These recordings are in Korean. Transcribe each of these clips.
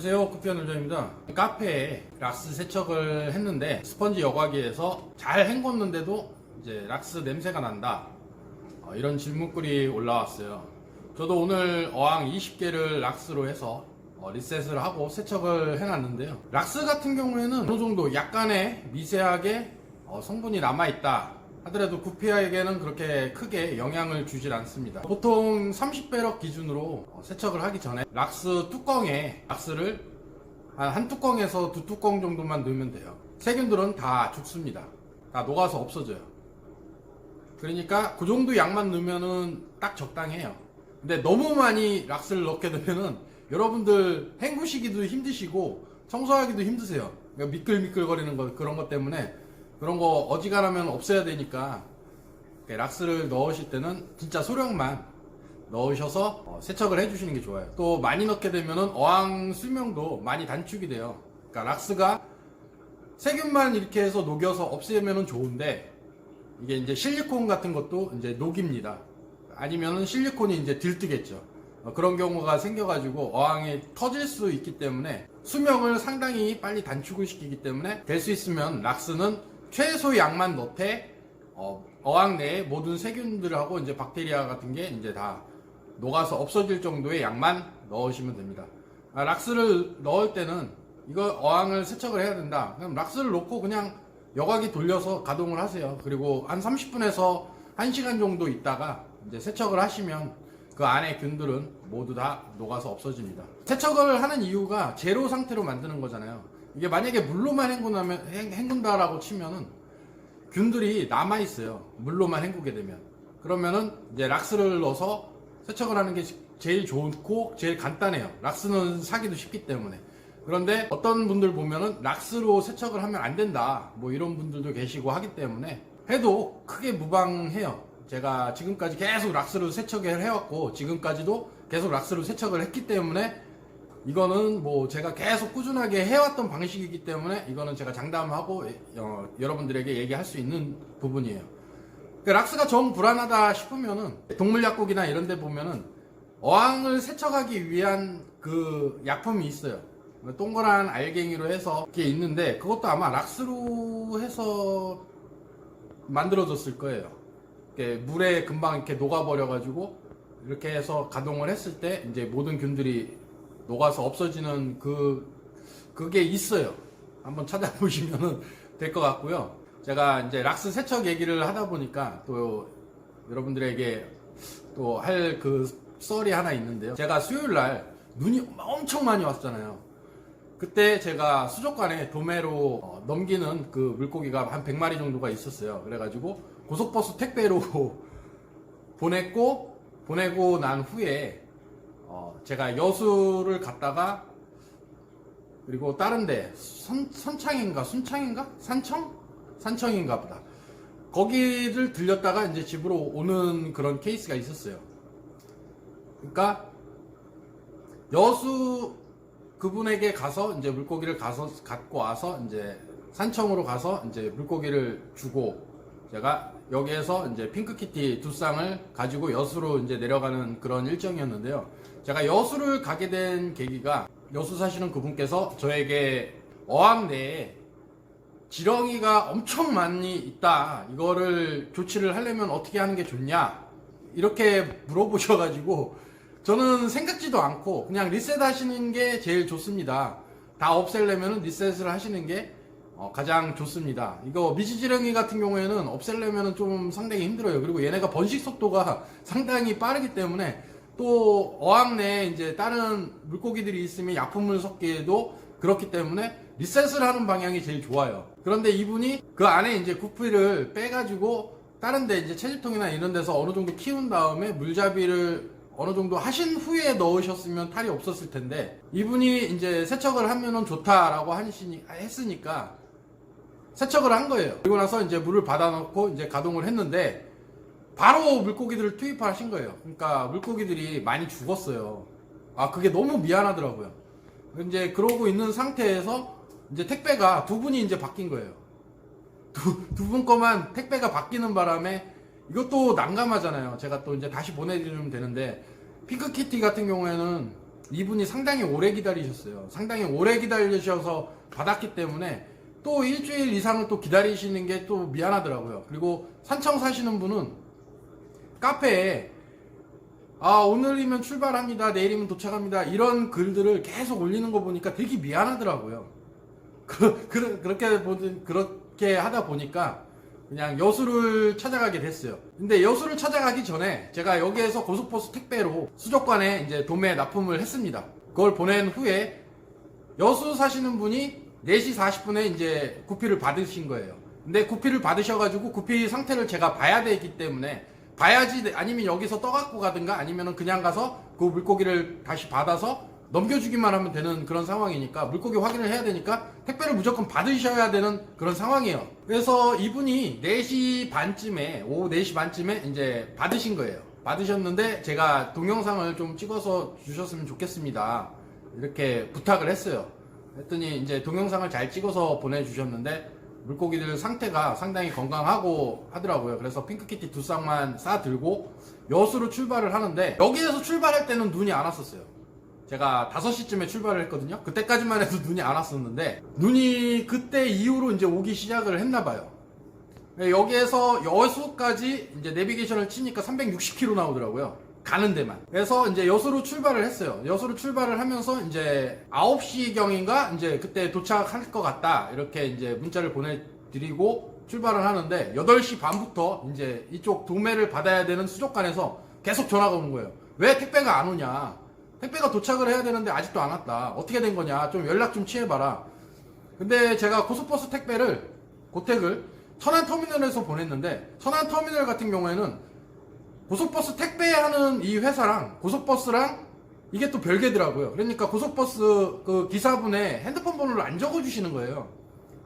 안녕하세요. 쿠피언을전입니다. 카페에 락스 세척을 했는데 스펀지 여과기에서 잘 헹궜는데도 이제 락스 냄새가 난다. 어, 이런 질문글이 올라왔어요. 저도 오늘 어항 20개를 락스로 해서 어, 리셋을 하고 세척을 해놨는데요. 락스 같은 경우에는 어느 정도 약간의 미세하게 어, 성분이 남아있다. 하더라도 구피아에게는 그렇게 크게 영향을 주질 않습니다. 보통 30배럭 기준으로 어, 세척을 하기 전에 락스 뚜껑에 락스를 한, 한 뚜껑에서 두 뚜껑 정도만 넣으면 돼요. 세균들은 다 죽습니다. 다 녹아서 없어져요. 그러니까 그 정도 양만 넣으면은 딱 적당해요. 근데 너무 많이 락스를 넣게 되면은 여러분들 헹구시기도 힘드시고 청소하기도 힘드세요. 그러니까 미끌미끌거리는 거 그런 것 때문에 그런 거 어지간하면 없애야 되니까 락스를 넣으실 때는 진짜 소량만 넣으셔서 어, 세척을 해주시는 게 좋아요. 또 많이 넣게 되면은 어항 수명도 많이 단축이 돼요. 그러니까 락스가 세균만 이렇게 해서 녹여서 없애면은 좋은데 이게 이제 실리콘 같은 것도 이제 녹입니다. 아니면은 실리콘이 이제 들뜨겠죠. 어, 그런 경우가 생겨가지고 어항이 터질 수 있기 때문에 수명을 상당히 빨리 단축을 시키기 때문에 될 수 있으면 락스는 최소 양만 넣되 어, 어항 내에 모든 세균들하고 이제 박테리아 같은 게 이제 다 녹아서 없어질 정도의 양만 넣으시면 됩니다. 아, 락스를 넣을 때는 이거 어항을 세척을 해야 된다. 그럼 락스를 놓고 그냥 여과기 돌려서 가동을 하세요. 그리고 한 30분에서 1시간 정도 있다가 이제 세척을 하시면 그 안에 균들은 모두 다 녹아서 없어집니다. 세척을 하는 이유가 제로 상태로 만드는 거잖아요. 이게 만약에 물로만 헹군다면, 헹- 헹군다라고 치면은 균들이 남아 있어요. 물로만 헹구게 되면. 그러면은 이제 락스를 넣어서 세척을 하는 게 제일 좋고 제일 간단해요. 락스는 사기도 쉽기 때문에. 그런데 어떤 분들 보면은 락스로 세척을 하면 안 된다. 뭐 이런 분들도 계시고 하기 때문에 해도 크게 무방해요. 제가 지금까지 계속 락스로 세척을 해왔고 지금까지도 계속 락스로 세척을 했기 때문에 이거는 뭐 제가 계속 꾸준하게 해왔던 방식이기 때문에 이거는 제가 장담하고 어, 여러분들에게 얘기할 수 있는 부분이에요. 그 락스가 정 불안하다 싶으면은 동물 약국이나 이런 데 보면은 어항을 세척하기 위한 그 약품이 있어요. 동그란 알갱이로 해서 이렇게 있는데 그것도 아마 락스로 해서 만들어졌을 거예요. 물에 금방 이렇게 녹아버려가지고 이렇게 해서 가동을 했을 때 이제 모든 균들이 녹아서 없어지는 그 그게 있어요. 한번 찾아보시면 될 것 같고요. 제가 이제 락스 세척 얘기를 하다 보니까 또 여러분들에게 또 할 그 썰이 하나 있는데요. 제가 수요일 날 눈이 엄청 많이 왔잖아요. 그때 제가 수족관에 도매로 어, 넘기는 그 물고기가 한 100마리 정도가 있었어요. 그래가지고 고속버스 택배로 보냈고 보내고 난 후에 어, 제가 여수를 갔다가 그리고 다른데 선, 선창인가 순창인가? 산청? 산청인가 보다. 거기를 들렸다가 이제 집으로 오는 그런 케이스가 있었어요. 그러니까 여수 그분에게 가서 이제 물고기를 가서 갖고 와서 이제 산청으로 가서 이제 물고기를 주고 제가 여기에서 이제 핑크키티 두 쌍을 가지고 여수로 이제 내려가는 그런 일정이었는데요. 제가 여수를 가게 된 계기가 여수 사시는 그분께서 저에게 어항 내에 지렁이가 엄청 많이 있다. 이거를 조치를 하려면 어떻게 하는 게 좋냐? 이렇게 물어보셔가지고 저는 생각지도 않고 그냥 리셋 하시는 게 제일 좋습니다. 다 없애려면 리셋을 하시는 게 어, 가장 좋습니다. 이거 미지지렁이 같은 경우에는 없애려면 좀 상당히 힘들어요. 그리고 얘네가 번식 속도가 상당히 빠르기 때문에 또 어항 내에 이제 다른 물고기들이 있으면 약품을 섞기에도 그렇기 때문에 리셋을 하는 방향이 제일 좋아요. 그런데 이분이 그 안에 이제 구피를 빼가지고 다른데 이제 채집통이나 이런 데서 어느 정도 키운 다음에 물잡이를 어느 정도 하신 후에 넣으셨으면 탈이 없었을 텐데 이분이 이제 세척을 하면은 좋다라고 하시니 했으니까 세척을 한 거예요. 그리고 나서 이제 물을 받아놓고 이제 가동을 했는데 바로 물고기들을 투입하신 거예요. 그러니까 물고기들이 많이 죽었어요. 아 그게 너무 미안하더라고요. 이제 그러고 있는 상태에서 이제 택배가 두 분이 이제 바뀐 거예요. 두, 두분 거만 택배가 바뀌는 바람에 이것도 난감하잖아요. 제가 또 이제 다시 보내드리면 되는데, 핑크키티 같은 경우에는 이분이 상당히 오래 기다리셨어요. 상당히 오래 기다리셔서 받았기 때문에 또 일주일 이상을 또 기다리시는 게 또 미안하더라고요. 그리고 산청 사시는 분은 카페에 아 오늘이면 출발합니다. 내일이면 도착합니다. 이런 글들을 계속 올리는 거 보니까 되게 미안하더라고요. 그, 그, 그렇게 그렇게 하다 보니까 그냥 여수를 찾아가게 됐어요. 근데 여수를 찾아가기 전에 제가 여기에서 고속버스 택배로 수족관에 이제 도매 납품을 했습니다. 그걸 보낸 후에 여수 사시는 분이 4시 40분에 이제 구피를 받으신 거예요. 근데 구피를 받으셔가지고 구피 상태를 제가 봐야 되기 때문에 봐야지 아니면 여기서 떠갖고 가든가 아니면은 그냥 가서 그 물고기를 다시 받아서 넘겨주기만 하면 되는 그런 상황이니까 물고기 확인을 해야 되니까 택배를 무조건 받으셔야 되는 그런 상황이에요. 그래서 이분이 4시 반쯤에 오후 4시 반쯤에 이제 받으신 거예요. 받으셨는데 제가 동영상을 좀 찍어서 주셨으면 좋겠습니다. 이렇게 부탁을 했어요. 했더니 이제 동영상을 잘 찍어서 보내주셨는데 물고기들 상태가 상당히 건강하고 하더라고요. 그래서 핑크키티 두 쌍만 싸 들고 여수로 출발을 하는데 여기에서 출발할 때는 눈이 안 왔었어요. 제가 5시쯤에 출발을 했거든요. 그때까지만 해도 눈이 안 왔었는데 눈이 그때 이후로 이제 오기 시작을 했나 봐요. 여기에서 여수까지 이제 내비게이션을 치니까 360km 나오더라고요. 가는 데만. 그래서 이제 여수로 출발을 했어요. 여수로 출발을 하면서 이제 9시 경인가 이제 그때 도착할 것 같다. 이렇게 이제 문자를 보내드리고 출발을 하는데 8시 반부터 이제 이쪽 도매를 받아야 되는 수족관에서 계속 전화가 오는 거예요. 왜 택배가 안 오냐? 택배가 도착을 해야 되는데 아직도 안 왔다. 어떻게 된 거냐? 좀 연락 좀 취해봐라. 근데 제가 고속버스 택배를 고택을 천안 터미널에서 보냈는데 천안 터미널 같은 경우에는 고속버스 택배하는 이 회사랑 고속버스랑 이게 또 별개더라고요. 그러니까 고속버스 그 기사분의 핸드폰 번호를 안 적어주시는 거예요.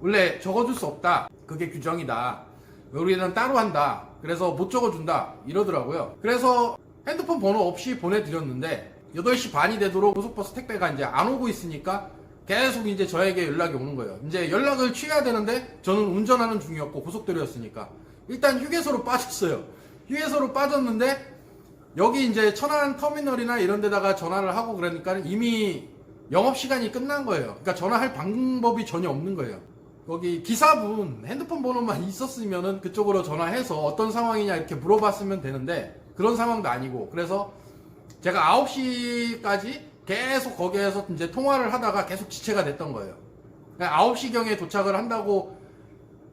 원래 적어줄 수 없다. 그게 규정이다. 우리는 따로 한다. 그래서 못 적어준다. 이러더라고요. 그래서 핸드폰 번호 없이 보내드렸는데 8시 반이 되도록 고속버스 택배가 이제 안 오고 있으니까 계속 이제 저에게 연락이 오는 거예요. 이제 연락을 취해야 되는데 저는 운전하는 중이었고 고속도로였으니까 일단 휴게소로 빠졌어요. 휴게소로 빠졌는데 여기 이제 천안 터미널이나 이런 데다가 전화를 하고 그러니까 이미 영업 시간이 끝난 거예요. 그러니까 전화할 방법이 전혀 없는 거예요. 거기 기사분 핸드폰 번호만 있었으면은 그쪽으로 전화해서 어떤 상황이냐 이렇게 물어봤으면 되는데 그런 상황도 아니고 그래서 제가 9시까지 계속 거기에서 이제 통화를 하다가 계속 지체가 됐던 거예요. 9시경에 도착을 한다고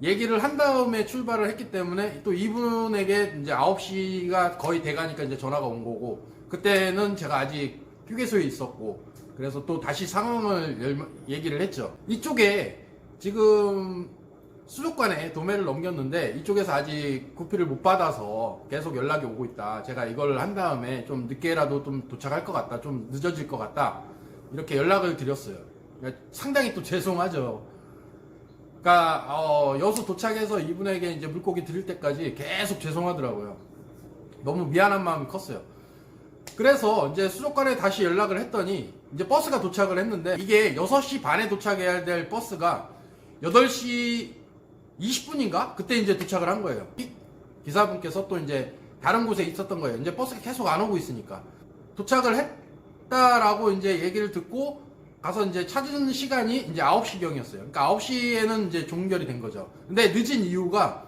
얘기를 한 다음에 출발을 했기 때문에 또 이분에게 이제 9시가 거의 돼가니까 이제 전화가 온 거고 그때는 제가 아직 휴게소에 있었고 그래서 또 다시 상황을 열- 얘기를 했죠. 이쪽에 지금 수족관에 도매를 넘겼는데 이쪽에서 아직 구피를 못 받아서 계속 연락이 오고 있다. 제가 이걸 한 다음에 좀 늦게라도 좀 도착할 것 같다. 좀 늦어질 것 같다. 이렇게 연락을 드렸어요. 그러니까 상당히 또 죄송하죠. 그러니까 어, 여수 도착해서 이분에게 이제 물고기 드릴 때까지 계속 죄송하더라고요. 너무 미안한 마음이 컸어요. 그래서 이제 수족관에 다시 연락을 했더니 이제 버스가 도착을 했는데 이게 6시 반에 도착해야 될 버스가 8시 20분인가? 그때 이제 도착을 한 거예요. 기- 기사분께서 또 이제 다른 곳에 있었던 거예요. 이제 버스가 계속 안 오고 있으니까. 도착을 했다라고 이제 얘기를 듣고 가서 이제 찾은 시간이 이제 9시경이었어요. 그러니까 9시에는 이제 종결이 된 거죠. 근데 늦은 이유가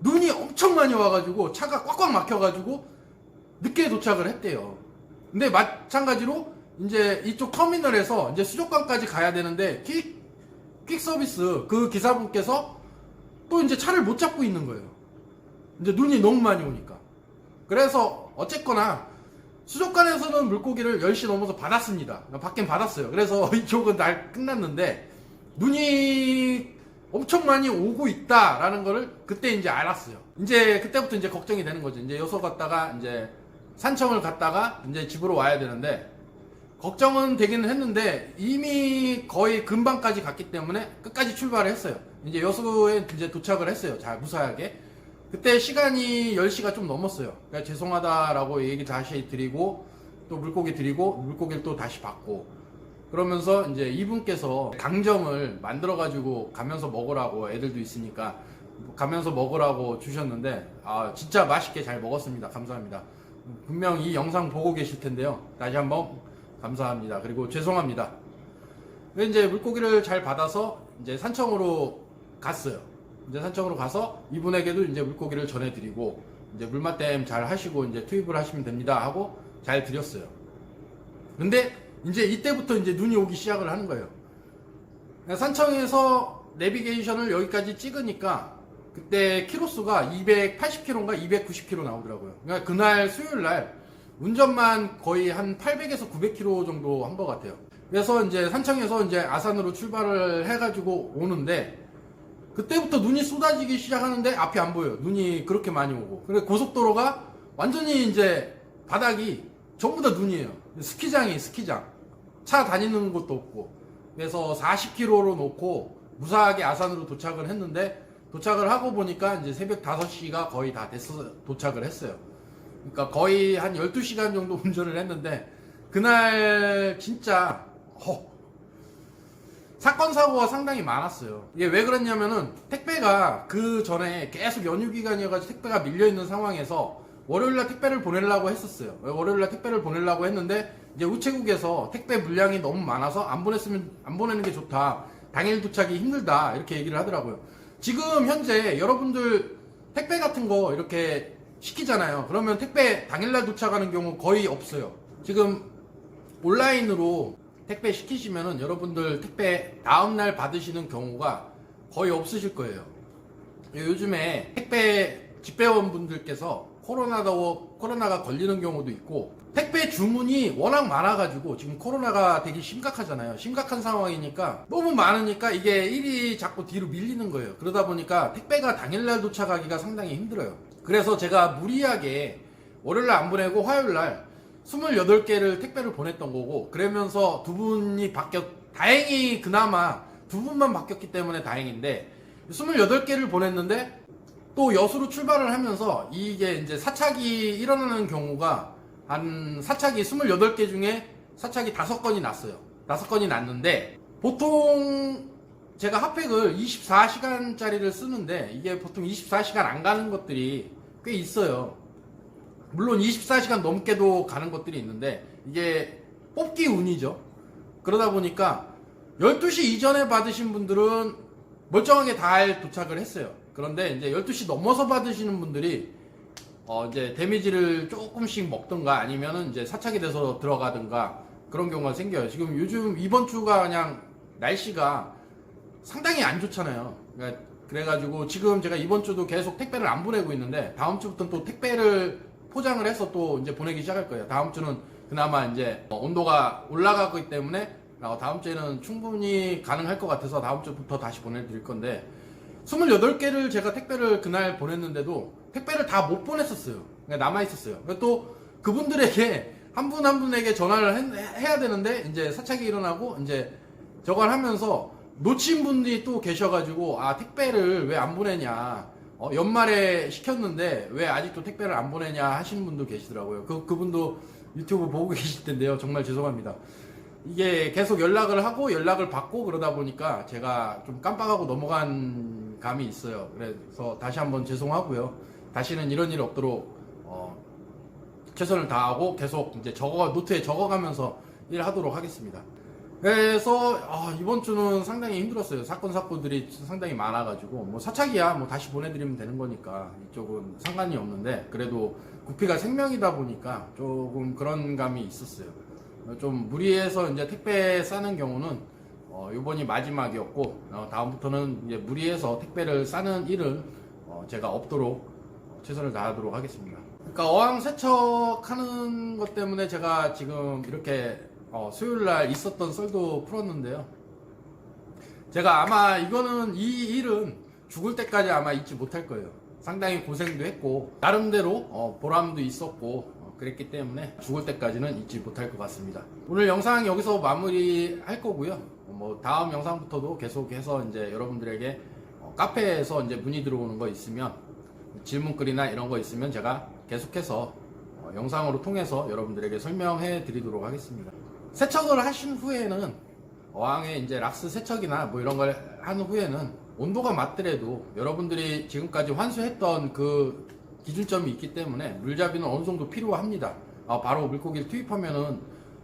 눈이 엄청 많이 와가지고 차가 꽉꽉 막혀가지고 늦게 도착을 했대요. 근데 마찬가지로 이제 이쪽 터미널에서 이제 수족관까지 가야 되는데 퀵, 퀵 서비스 그 기사분께서 또 이제 차를 못 잡고 있는 거예요. 이제 눈이 너무 많이 오니까. 그래서 어쨌거나 수족관에서는 물고기를 10시 넘어서 받았습니다. 받긴 받았어요. 그래서 이쪽은 날 끝났는데 눈이 엄청 많이 오고 있다라는 거를 그때 이제 알았어요. 이제 그때부터 이제 걱정이 되는 거죠. 이제 여서 갔다가 이제 산청을 갔다가 이제 집으로 와야 되는데 걱정은 되기는 했는데 이미 거의 금방까지 갔기 때문에 끝까지 출발을 했어요. 이제 여수에 이제 도착을 했어요. 잘 무사하게. 그때 시간이 10시가 좀 넘었어요. 그러니까 죄송하다라고 얘기 다시 드리고 또 물고기 드리고 물고기를 또 다시 받고 그러면서 이제 이분께서 강정을 만들어 가지고 가면서 먹으라고 애들도 있으니까 가면서 먹으라고 주셨는데 아 진짜 맛있게 잘 먹었습니다. 감사합니다. 분명 이 영상 보고 계실 텐데요. 다시 한번 감사합니다. 그리고 죄송합니다. 근데 이제 물고기를 잘 받아서 이제 산청으로 갔어요. 이제 산청으로 가서 이분에게도 이제 물고기를 전해드리고 이제 물맛댐 잘 하시고 이제 투입을 하시면 됩니다 하고 잘 드렸어요. 근데 이제 이때부터 이제 눈이 오기 시작을 하는 거예요. 그러니까 산청에서 내비게이션을 여기까지 찍으니까 그때 키로수가 280km인가 290km 나오더라고요. 그러니까 그날 수요일 날 운전만 거의 한 800에서 900km 정도 한 것 같아요. 그래서 이제 산청에서 이제 아산으로 출발을 해가지고 오는데 그때부터 눈이 쏟아지기 시작하는데 앞이 안 보여요. 눈이 그렇게 많이 오고. 그래 고속도로가 완전히 이제 바닥이 전부 다 눈이에요. 스키장이 스키장. 차 다니는 곳도 없고. 그래서 40km로 놓고 무사하게 아산으로 도착을 했는데 도착을 하고 보니까 이제 새벽 5시가 거의 다 됐어 도착을 했어요. 그러니까 거의 한 12시간 정도 운전을 했는데 그날 진짜 어, 사건 사고가 상당히 많았어요. 이게 왜 그랬냐면은 택배가 그 전에 계속 연휴 기간이어가지고 택배가 밀려 있는 상황에서 월요일날 택배를 보내려고 했었어요. 월요일날 택배를 보내려고 했는데 이제 우체국에서 택배 물량이 너무 많아서 안 보냈으면 안 보내는 게 좋다. 당일 도착이 힘들다 이렇게 얘기를 하더라고요. 지금 현재 여러분들 택배 같은 거 이렇게 시키잖아요. 그러면 택배 당일날 도착하는 경우 거의 없어요. 지금 온라인으로 택배 시키시면은 여러분들 택배 다음날 받으시는 경우가 거의 없으실 거예요. 요즘에 택배 집배원 분들께서 코로나가, 코로나가 걸리는 경우도 있고 택배 주문이 워낙 많아가지고 지금 코로나가 되게 심각하잖아요. 심각한 상황이니까 너무 많으니까 이게 일이 자꾸 뒤로 밀리는 거예요. 그러다 보니까 택배가 당일날 도착하기가 상당히 힘들어요. 그래서 제가 무리하게 월요일 날 안 보내고 화요일 날 28개를 택배를 보냈던 거고 그러면서 두 분이 바뀌었 다행히 그나마 두 분만 바뀌었기 때문에 다행인데 28개를 보냈는데 또 여수로 출발을 하면서 이게 이제 사착이 일어나는 경우가 한 사착이 28개 중에 사착이 5건이 났어요. 5건이 났는데 보통 제가 핫팩을 24시간짜리를 쓰는데 이게 보통 24시간 안 가는 것들이 꽤 있어요. 물론 24시간 넘게도 가는 것들이 있는데 이게 뽑기 운이죠. 그러다 보니까 12시 이전에 받으신 분들은 멀쩡하게 잘 도착을 했어요. 그런데 이제 12시 넘어서 받으시는 분들이 어 이제 데미지를 조금씩 먹던가 아니면은 이제 사착이 돼서 들어가든가 그런 경우가 생겨요. 지금 요즘 이번 주가 그냥 날씨가 상당히 안 좋잖아요. 그러니까 그래가지고 지금 제가 이번 주도 계속 택배를 안 보내고 있는데 다음 주부터는 또 택배를 포장을 해서 또 이제 보내기 시작할 거예요. 다음 주는 그나마 이제 온도가 올라가기 때문에 어, 다음 주에는 충분히 가능할 것 같아서 다음 주부터 다시 보내드릴 건데 28개를 제가 택배를 그날 보냈는데도 택배를 다 못 보냈었어요. 남아 있었어요. 그러니까 또 그분들에게 한분한 분에게 전화를 해, 해야 되는데 이제 사착이 일어나고 이제 저걸 하면서 놓친 분들이 또 계셔가지고 아 택배를 왜 안 보내냐 어, 연말에 시켰는데 왜 아직도 택배를 안 보내냐 하시는 분도 계시더라고요. 그 그분도 유튜브 보고 계실 텐데요. 정말 죄송합니다. 이게 계속 연락을 하고 연락을 받고 그러다 보니까 제가 좀 깜빡하고 넘어간 감이 있어요. 그래서 다시 한번 죄송하고요. 다시는 이런 일 없도록 어, 최선을 다하고 계속 이제 적어 노트에 적어가면서 일하도록 하겠습니다. 그래서 아, 이번 주는 상당히 힘들었어요. 사건 사고들이 상당히 많아가지고 뭐 사착이야 뭐 다시 보내드리면 되는 거니까 이쪽은 상관이 없는데 그래도 구피가 생명이다 보니까 조금 그런 감이 있었어요. 좀 무리해서 이제 택배 싸는 경우는 어, 이번이 마지막이었고 어, 다음부터는 이제 무리해서 택배를 싸는 일은 어, 제가 없도록 어, 최선을 다하도록 하겠습니다. 그러니까 어항 세척하는 것 때문에 제가 지금 이렇게 어, 수요일 날 있었던 썰도 풀었는데요. 제가 아마 이거는 이 일은 죽을 때까지 아마 잊지 못할 거예요. 상당히 고생도 했고 나름대로 어, 보람도 있었고 어, 그랬기 때문에 죽을 때까지는 잊지 못할 것 같습니다. 오늘 영상 여기서 마무리 할 거고요. 어, 뭐 다음 영상부터도 계속해서 이제 여러분들에게 어, 카페에서 이제 문의 들어오는 거 있으면 질문글이나 이런 거 있으면 제가 계속해서 어, 영상으로 통해서 여러분들에게 설명해 드리도록 하겠습니다. 세척을 하신 후에는 어항에 이제 락스 세척이나 뭐 이런 걸 한 후에는 온도가 맞더라도 여러분들이 지금까지 환수했던 그 기준점이 있기 때문에 물잡이는 어느 정도 필요합니다. 아, 바로 물고기를 투입하면은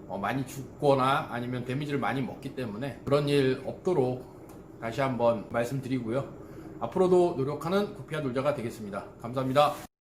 어, 많이 죽거나 아니면 데미지를 많이 먹기 때문에 그런 일 없도록 다시 한번 말씀드리고요. 앞으로도 노력하는 구피아 놀자가 되겠습니다. 감사합니다.